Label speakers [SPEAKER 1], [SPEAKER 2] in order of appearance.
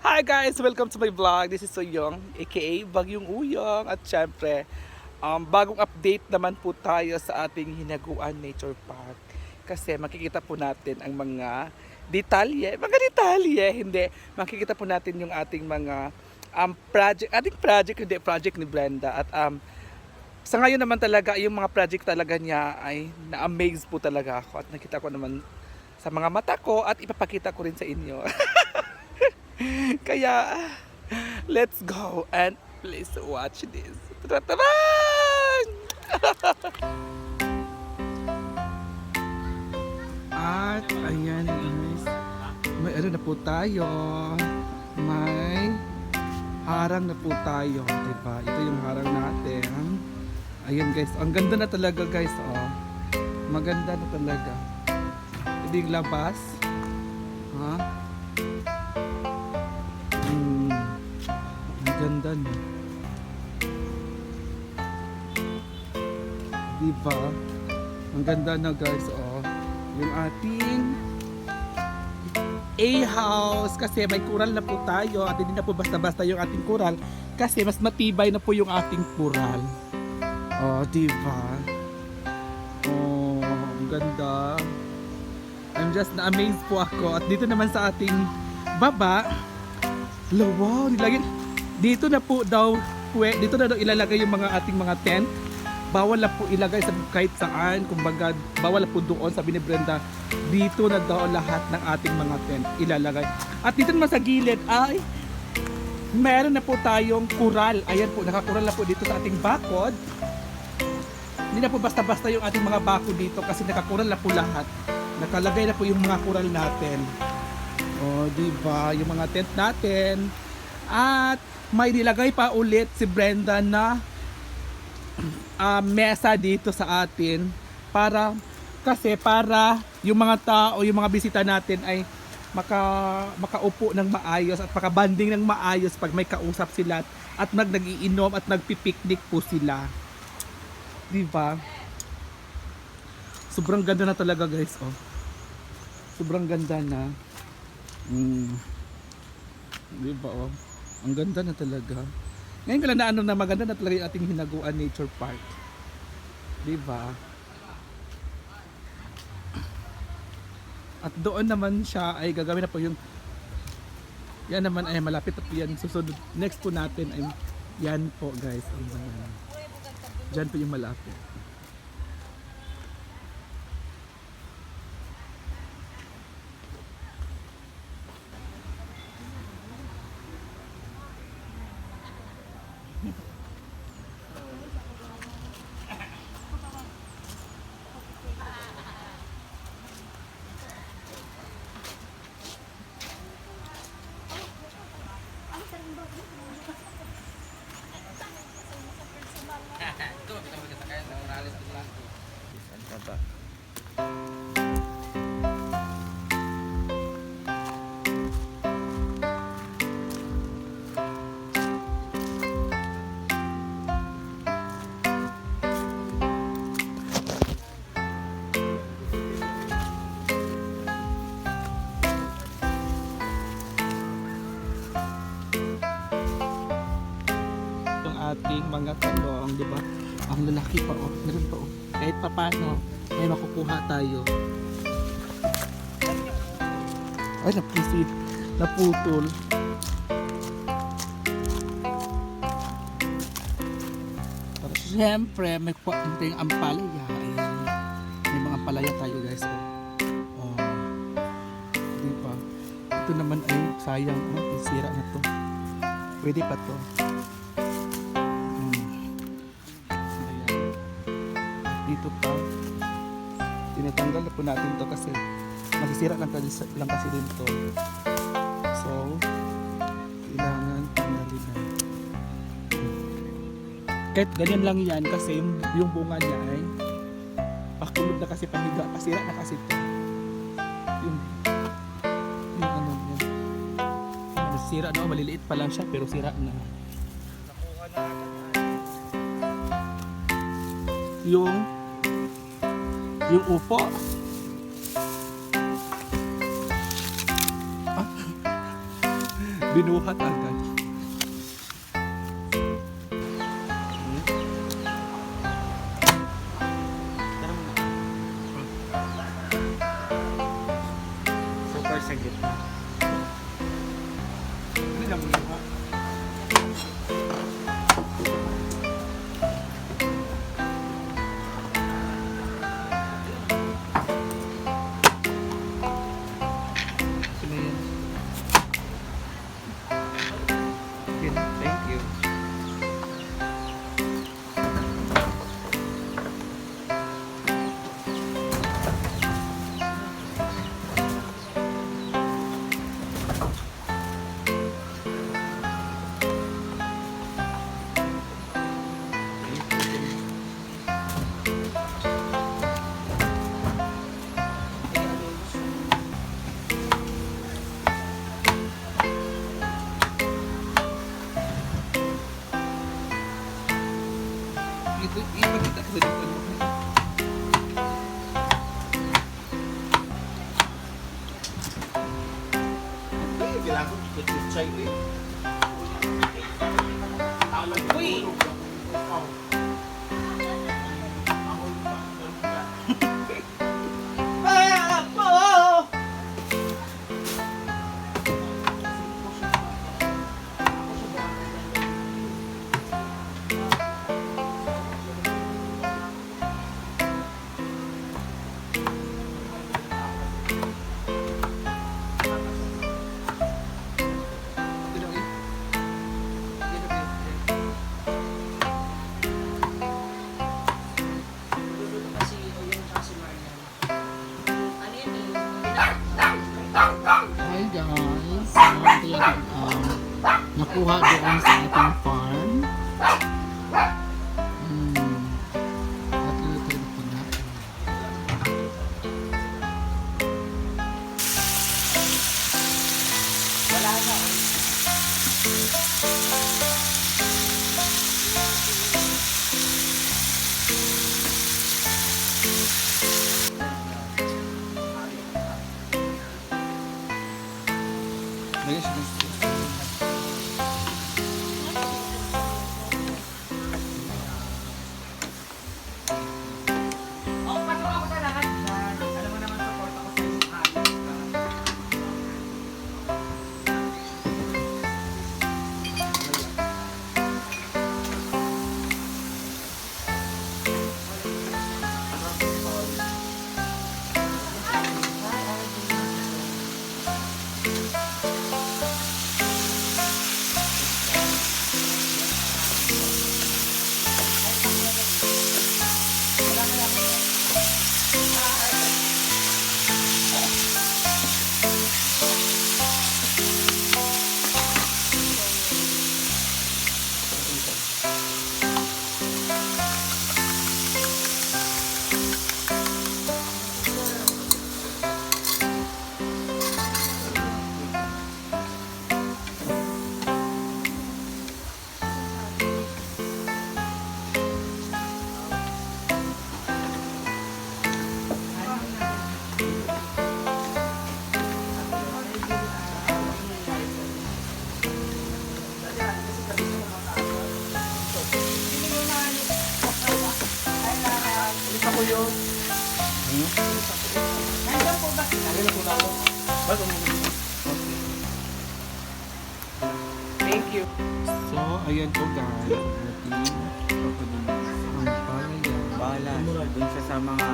[SPEAKER 1] Hi guys! Welcome to my vlog. This is Soyong, aka Bagyong Uyong. At syempre, um, bagong update naman po tayo sa ating Hinaguan Nature Park. Kasi makikita po natin ang mga detalye, mga detalye, hindi. Makikita po natin yung ating mga um, project, ating project, hindi, project ni Brenda. At um, sa ngayon naman talaga, yung mga project talaga niya ay na-amaze po talaga ako. At nakita ko naman sa mga mata ko at ipapakita ko rin sa inyo. Kaya, let's go and please watch this. Tataran! At, ayan guys. May ano na po tayo. May harang na po tayo. Diba? Ito yung harang natin. Ayan guys. Ang ganda na talaga guys. Oh. Maganda na talaga. Yung labas. Ha? Hmm. No. Diba? Ang ganda na guys, oh. Yung ating A-house kasi may kural na po tayo at hindi na po basta-basta yung ating kural kasi mas matibay na po yung ating kural. Oh, diba? Oh, ang ganda. I'm just na-amaze po ako at dito naman sa ating baba wow, nilagyan. Dito na po daw, dito na daw ilalagay yung mga ating mga tent. Bawal na po ilagay sa kahit saan, kumbaga, bawal na po doon, sabi ni Brenda. Dito na daw lahat ng ating mga tent ilalagay. At dito naman sa gilid ay meron na po tayong kural. Ayan po, nakakural na po dito sa ating bakod. Hindi na po basta-basta yung ating mga bako dito kasi nakakural na po lahat. Nakalagay na po yung mga kural natin. Oh, di ba? Yung mga tent natin. At may nilagay pa ulit si Brenda na ah, mesa dito sa atin para kasi para yung mga tao, yung mga bisita natin ay maka makaupo ng maayos at makabanding ng maayos pag may kausap sila at nag nagiinom at nagpipiknik po sila. Di? Sobrang ganda na talaga guys, oh. Sobrang ganda na. Mm. Di oh? Ang ganda na talaga. Ngayon ko lang na na maganda na talaga yung ating Hinaguan Nature Park. Di ba? At doon naman siya ay gagawin na po yung yan naman ay malapit at yan susunod next po natin ay yan po guys ang dyan po yung malapit ating mga talong, di ba? Ang lalaki pa oh, meron pa oh. Kahit pa paano, may makukuha tayo. Ay, napusit. Naputol. Pero siyempre, may kuha tayong ampalaya. Ayan. May mga ampalaya tayo guys. Oh. oh. Di ba? Ito naman ay sayang. Oh, sira na to. Pwede pa to. Po natin to kasi masisira lang kasi, lang kasi din to. So, kailangan tanggalin na. Kahit ganyan lang yan kasi yung, yung bunga niya ay pakulog na kasi pahiga. Pasira na kasi to. Yung, yung ano yan. Sira na, maliliit pa lang siya pero sira na. yung yung upo
[SPEAKER 2] Binuhat agad.
[SPEAKER 3] Super sa gitna.
[SPEAKER 2] Hindi na muna. Ito, ipakita ko dito.
[SPEAKER 3] Ay, kailangan ko pipichay eh.
[SPEAKER 1] Nakuha doon sa ating farm. Hmm. At ito yung pinaka.
[SPEAKER 4] Wala na.
[SPEAKER 2] Lagyan siya
[SPEAKER 4] Nandiyan po ba sila?
[SPEAKER 2] Ba't umuwi?
[SPEAKER 4] Thank you.
[SPEAKER 2] So, ayan po guys. Ating ang palaya.
[SPEAKER 3] Bahala. Dun siya sa mga